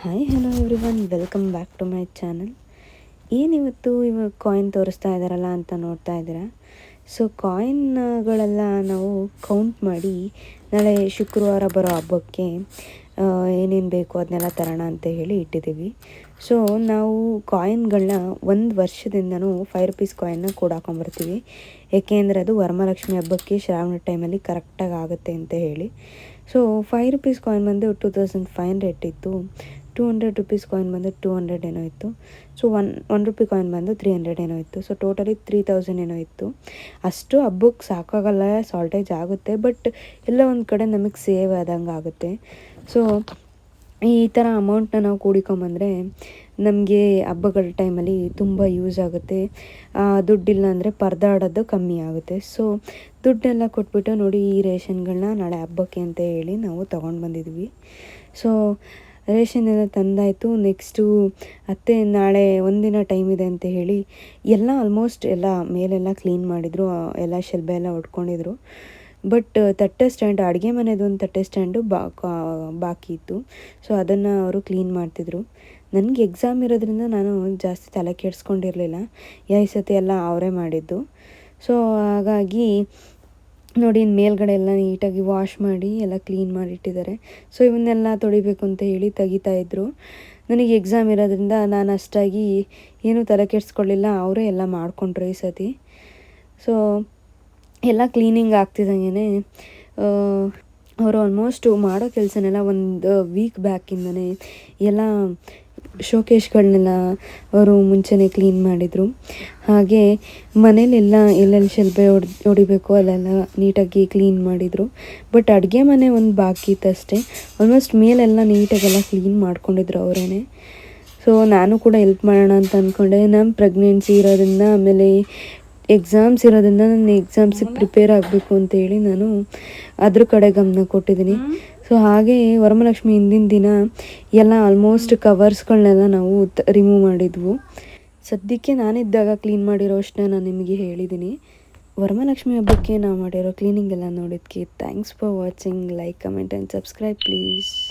Hi hello everyone welcome back to my channel ಏನಿವತ್ತು ಇವಾಗ coin ತೋರಿಸ್ತಾ ಇದ್ದಾರಲ್ಲ ಅಂತ ನೋಡ್ತಾ ಇದ್ದೀರಾ? ಸೊ ಕಾಯಿನ್ಗಳೆಲ್ಲ ನಾವು ಕೌಂಟ್ ಮಾಡಿ ನಾಳೆ ಶುಕ್ರವಾರ ಬರೋ ಹಬ್ಬಕ್ಕೆ ಏನೇನು ಬೇಕು ಅದನ್ನೆಲ್ಲ ತರೋಣ ಅಂತ ಹೇಳಿ ಇಟ್ಟಿದ್ದೀವಿ. ಸೊ ನಾವು ಕಾಯಿನ್ಗಳನ್ನ ಒಂದು ವರ್ಷದಿಂದನೂ ಫೈವ್ ರುಪೀಸ್ ಕಾಯಿನ್ನ ಕೂಡ ಹಾಕೊಂಬರ್ತೀವಿ ಏಕೆಂದರೆ ಅದು ವರಮಹಾಲಕ್ಷ್ಮಿ ಹಬ್ಬಕ್ಕೆ ಶ್ರಾವಣ ಟೈಮಲ್ಲಿ ಕರೆಕ್ಟಾಗಿ ಆಗುತ್ತೆ ಅಂತ ಹೇಳಿ. ಸೊ ಫೈವ್ ರುಪೀಸ್ ಕಾಯಿನ್ ಬಂದು ಟೂ ತೌಸಂಡ್ ಫೈವ್ ಹಂಡ್ರೆಡ್ ಇತ್ತು. ಟೂ ಹಂಡ್ರೆಡ್ ರುಪೀಸ್ ಕಾಯಿನ್ ಬಂದು ಟೂ ಹಂಡ್ರೆಡ್ ಏನೋ ಇತ್ತು. So one one rupee coin ಬಂದು ತ್ರೀ ಹಂಡ್ರೆಡ್ ಏನೋ ಇತ್ತು. ಸೊ ಟೋಟಲಿ ತ್ರೀ ತೌಸಂಡ್ ಏನೋ ಇತ್ತು. ಅಷ್ಟು ಹಬ್ಬಕ್ಕೆ ಸಾಕಾಗಲ್ಲ ಸಾಲ್ಟೇಜ್ ಆಗುತ್ತೆ ಬಟ್ ಎಲ್ಲ ಒಂದು ಕಡೆ ನಮಗೆ ಸೇವ್ ಆದಂಗೆ ಆಗುತ್ತೆ. ಸೊ ಈ ಥರ ಅಮೌಂಟನ್ನ ನಾವು ಕೂಡಿಕೊಂಬಂದರೆ ನಮಗೆ ಹಬ್ಬಗಳ ಟೈಮಲ್ಲಿ ತುಂಬ ಯೂಸ್ ಆಗುತ್ತೆ. ದುಡ್ಡಿಲ್ಲ ಅಂದರೆ ಪರದಾಡೋದು ಕಮ್ಮಿ ಆಗುತ್ತೆ. ಸೊ ದುಡ್ಡೆಲ್ಲ ಕೊಟ್ಬಿಟ್ಟು ನೋಡಿ ಈ ರೇಷನ್ಗಳನ್ನ ನಾಳೆ ಹಬ್ಬಕ್ಕೆ ಅಂತ ಹೇಳಿ ನಾವು ತೊಗೊಂಡು ಬಂದಿದ್ವಿ. ಸೊ ರೇಷನ್ ಎಲ್ಲ ತಂದಾಯಿತು. ನೆಕ್ಸ್ಟು ಅತ್ತೆ ನಾಳೆ ಒಂದಿನ ಟೈಮ್ ಇದೆ ಅಂತ ಹೇಳಿ ಎಲ್ಲ ಆಲ್ಮೋಸ್ಟ್ ಎಲ್ಲ ಮೇಲೆಲ್ಲ ಕ್ಲೀನ್ ಮಾಡಿದರು. ಎಲ್ಲ ಶೆಲ್ಬೆ ಎಲ್ಲ ಹೊಡ್ಕೊಂಡಿದ್ರು ಬಟ್ ತಟ್ಟೆ ಸ್ಟ್ಯಾಂಡ್ ಅಡುಗೆ ಮನೆದೊಂದು ತಟ್ಟೆ ಸ್ಟ್ಯಾಂಡು ಬಾ ಬಾಕಿ ಇತ್ತು. ಸೊ ಅದನ್ನು ಅವರು ಕ್ಲೀನ್ ಮಾಡ್ತಿದ್ರು. ನನಗೆ ಎಕ್ಸಾಮ್ ಇರೋದ್ರಿಂದ ನಾನು ಜಾಸ್ತಿ ತಲೆ ಕೆಡಿಸ್ಕೊಂಡಿರಲಿಲ್ಲ. ಈ ಸತಿ ಎಲ್ಲ ಅವರೇ ಮಾಡಿದ್ದು. ಸೊ ಹಾಗಾಗಿ ನೋಡಿ ಇನ್ನು ಮೇಲ್ಗಡೆ ಎಲ್ಲ ನೀಟಾಗಿ ವಾಶ್ ಮಾಡಿ, ಎಲ್ಲ ಕ್ಲೀನ್ ಮಾಡಿಟ್ಟಿದ್ದಾರೆ ಸೊ ಇವನ್ನೆಲ್ಲ ತೊಳಿಬೇಕು ಅಂತ ಹೇಳಿ ತೆಗಿತಾ ಇದ್ದರು ನನಗೆ ಎಕ್ಸಾಮ್ ಇರೋದ್ರಿಂದ ನಾನು ಅಷ್ಟಾಗಿ ಏನೂ ತಲೆ ಕೆಡಿಸ್ಕೊಳ್ಳಿಲ್ಲ, ಅವರೇ ಎಲ್ಲ ಮಾಡಿಕೊಂಡ್ರು ಈ ಸತಿ. ಸೊ ಎಲ್ಲ ಕ್ಲೀನಿಂಗ್ ಆಗ್ತಿದ್ದಂಗೆ ಅವರು ಆಲ್ಮೋಸ್ಟು ಮಾಡೋ ಕೆಲಸನೆಲ್ಲ ಒಂದು ವೀಕ್ ಬ್ಯಾಕಿಂದನೇ ಎಲ್ಲ ಶೋಕೇಶ್ಗಳನ್ನೆಲ್ಲ ಅವರು ಮುಂಚೆನೇ ಕ್ಲೀನ್ ಮಾಡಿದರು. ಹಾಗೆ ಮನೇಲೆಲ್ಲ ಎಲ್ಲೆಲ್ಲಿ ಶೆಲ್ಬೆ ಹೊಡೆ ಹೊಡಿಬೇಕು ಅಲ್ಲೆಲ್ಲ ನೀಟಾಗಿ ಕ್ಲೀನ್ ಮಾಡಿದರು. ಬಟ್ ಅಡುಗೆ ಮನೆ ಒಂದು ಬಾಕಿ ಇತ್ತು ಅಷ್ಟೇ. ಆಲ್ಮೋಸ್ಟ್ ಮೇಲೆಲ್ಲ ನೀಟಾಗೆಲ್ಲ ಕ್ಲೀನ್ ಮಾಡ್ಕೊಂಡಿದ್ರು ಅವರೇ ಸೊ ನಾನು ಕೂಡ ಹೆಲ್ಪ್ ಮಾಡೋಣ ಅಂತ ಅಂದ್ಕೊಂಡೆ ನಾನು ಪ್ರೆಗ್ನೆನ್ಸಿ ಇರೋದ್ರಿಂದ ಆಮೇಲೆ ಎಕ್ಸಾಮ್ಸ್ ಇರೋದ್ರಿಂದ ನನ್ನ ಎಕ್ಸಾಮ್ಸಿಗೆ ಪ್ರಿಪೇರ್ ಆಗಬೇಕು ಅಂತೇಳಿ ನಾನು ಅದ್ರ ಕಡೆ ಗಮನ ಕೊಟ್ಟಿದ್ದೀನಿ. ಸೊ ಹಾಗೆ ವರಮಹಾಲಕ್ಷ್ಮಿ ಹಿಂದಿನ ದಿನ ಎಲ್ಲ ಆಲ್ಮೋಸ್ಟ್ ಕವರ್ಸ್ಗಳನ್ನೆಲ್ಲ ನಾವು ರಿಮೂವ್ ಮಾಡಿದ್ವು. ಸದ್ಯಕ್ಕೆ ನಾನಿದ್ದಾಗ ಕ್ಲೀನ್ ಮಾಡಿರೋ ಅಷ್ಟನ್ನ ನಾನು ನಿಮಗೆ ಹೇಳಿದ್ದೀನಿ ವರಮಹಾಲಕ್ಷ್ಮಿ ಹಬ್ಬಕ್ಕೆ ನಾವು ಮಾಡಿರೋ ಕ್ಲೀನಿಂಗ್ ಎಲ್ಲ ನೋಡಿದ್ಕೆ thanks for watching like comment and subscribe please